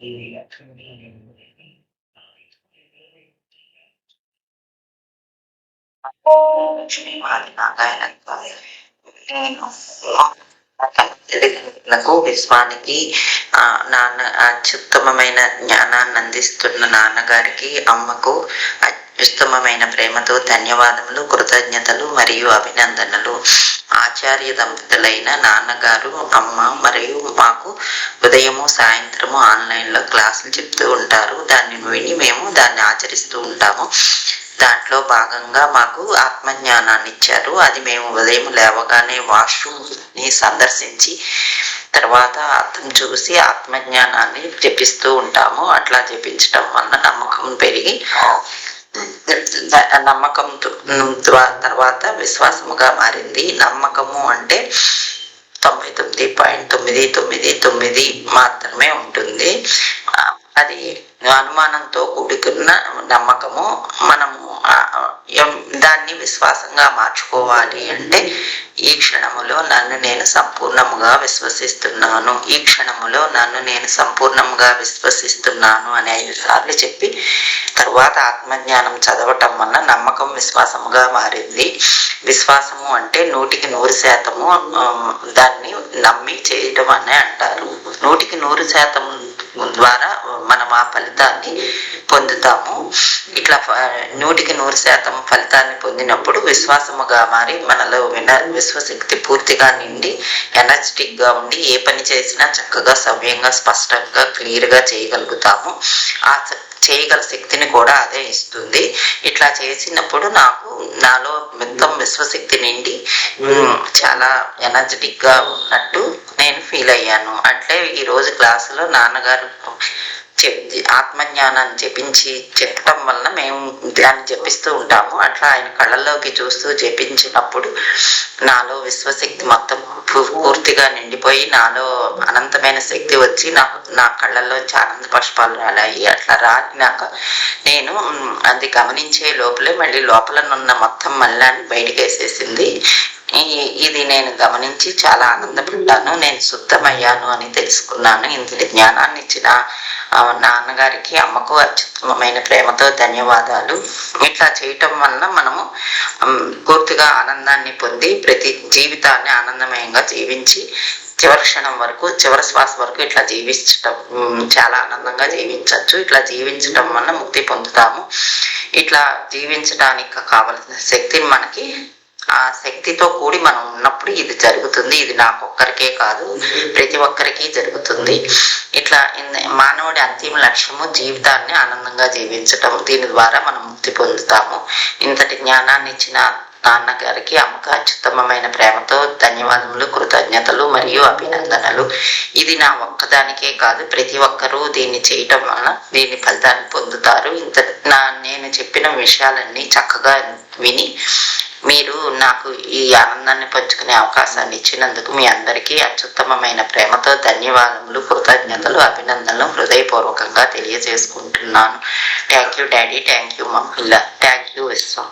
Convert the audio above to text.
మాది విశ్వానికి ఆ, నాన్న అత్యుత్తమమైన జ్ఞానాన్ని అందిస్తున్న నాన్నగారికి అమ్మకు అత్యుత్తమమైన ప్రేమతో ధన్యవాదములు కృతజ్ఞతలు మరియు అభినందనలు. ఆచార్య దంపతులైన నాన్నగారు అమ్మ మరియు మాకు ఉదయము సాయంత్రము ఆన్లైన్లో క్లాసులు చెప్తూ ఉంటారు. దాన్ని విని మేము దాన్ని ఆచరిస్తూ ఉంటాము. దాంట్లో భాగంగా మాకు ఆత్మజ్ఞానాన్ని ఇచ్చారు. అది మేము ఉదయం లేవగానే వాష్రూమ్ని సందర్శించి తర్వాత అర్థం చూసి ఆత్మజ్ఞానాన్ని జపిస్తూ ఉంటాము. అట్లా జపించటం వల్ల నమ్మకం పెరిగి నమ్మకం తర్వాత విశ్వాసముగా మారింది. నమ్మకము అంటే తొంభై తొమ్మిది పాయింట్ తొమ్మిది తొమ్మిది తొమ్మిది మాత్రమే ఉంటుంది. అది అనుమానంతో కూడుకున్న నమ్మకము. మనము దాన్ని విశ్వాసంగా మార్చుకోవాలి అంటే ఈ క్షణములో నన్ను నేను సంపూర్ణముగా విశ్వసిస్తున్నాను. ఈ క్షణములో నన్ను నేను సంపూర్ణంగా విశ్వసిస్తున్నాను అని ఐదు సార్లు చెప్పి తర్వాత ఆత్మజ్ఞానం చదవటం వల్ల నమ్మకం విశ్వాసముగా మారింది. విశ్వాసము అంటే నూటికి నూరు శాతము దాన్ని నమ్మి చేయటం అని అంటారు. నూటికి నూరు శాతం ద్వారా మనం ఆ ఫలితాన్ని పొందుతాము. ఇట్లా నూటికి నూరు శాతం ఫలితాన్ని పొందినప్పుడు విశ్వాసముగా మారి మనలో విన విశ్వశక్తి పూర్తిగా నిండి ఎనర్జెటిక్గా ఉండి ఏ పని చేసినా చక్కగా సవ్యంగా స్పష్టంగా క్లియర్గా చేయగలుగుతాము. ఆ చేయగల శక్తిని కూడా అదే ఇస్తుంది. ఇట్లా చేసినప్పుడు నాకు నాలో మొత్తం విశ్వశక్తి నిండి చాలా ఎనర్జెటిక్గా ఉన్నట్టు నేను ఫీల్ అయ్యాను. అట్లే ఈ రోజు క్లాసులో నాన్నగారు చెప్ ఆత్మజ్ఞానాన్ని జపించి చెప్పడం వలన మేము దాన్ని జపిస్తూ ఉంటాము. అట్లా ఆయన కళ్ళల్లోకి చూస్తూ జపించినప్పుడు నాలో విశ్వశక్తి మొత్తం పూ- పూర్తిగా నిండిపోయి నాలో అనంతమైన శక్తి వచ్చి నాకు నా కళ్ళల్లోంచి ఆనంద పుష్పాలు రాలాయి. అట్లా రాలినాక నేను అది గమనించే లోపలే మళ్ళీ లోపల ఉన్న మొత్తం మల్లాన్ని బయటకేసేసింది. ఇది నేను గమనించి చాలా ఆనందపడ్డాను. నేను శుద్ధమయ్యాను అని తెలుసుకున్నాను. ఇంతటి జ్ఞానాన్ని ఇచ్చిన నాన్నగారికి అమ్మకు అత్యుత్తమమైన ప్రేమతో ధన్యవాదాలు. ఇట్లా చేయటం వలన మనము పూర్తిగా ఆనందాన్ని పొంది ప్రతి జీవితాన్ని ఆనందమయంగా జీవించి చివరి క్షణం వరకు చివరి శ్వాస వరకు ఇట్లా జీవించటం చాలా ఆనందంగా జీవించవచ్చు. ఇట్లా జీవించటం వల్ల ముక్తి పొందుతాము. ఇట్లా జీవించడానికి కావలసిన శక్తిని మనకి ఆ శక్తితో కూడి మనం ఉన్నప్పుడు ఇది జరుగుతుంది. ఇది నాకు ఒక్కరికే కాదు ప్రతి ఒక్కరికి జరుగుతుంది. ఇట్లా మానవుడి అంతిమ లక్ష్యము జీవితాన్ని ఆనందంగా జీవించటం. దీని ద్వారా మనం ముక్తి పొందుతాము. ఇంతటి జ్ఞానాన్ని ఇచ్చిన నాన్నగారికి అమ్మకు అత్యుత్తమమైన ప్రేమతో ధన్యవాదములు కృతజ్ఞతలు మరియు అభినందనలు. ఇది నా ఒక్కదానికే కాదు ప్రతి ఒక్కరూ దీన్ని చేయటం వలన దీని ఫలితాన్ని పొందుతారు. ఇంత నా నేను చెప్పిన విషయాలన్నీ చక్కగా విని మీరు నాకు ఈ ఆనందాన్ని పంచుకునే అవకాశాన్ని ఇచ్చినందుకు మీ అందరికీ అత్యుత్తమమైన ప్రేమతో ధన్యవాదములు కృతజ్ఞతలు అభినందనలు హృదయపూర్వకంగా తెలియజేసుకుంటున్నాను. Thank you daddy thank you mummy thank you Vishwam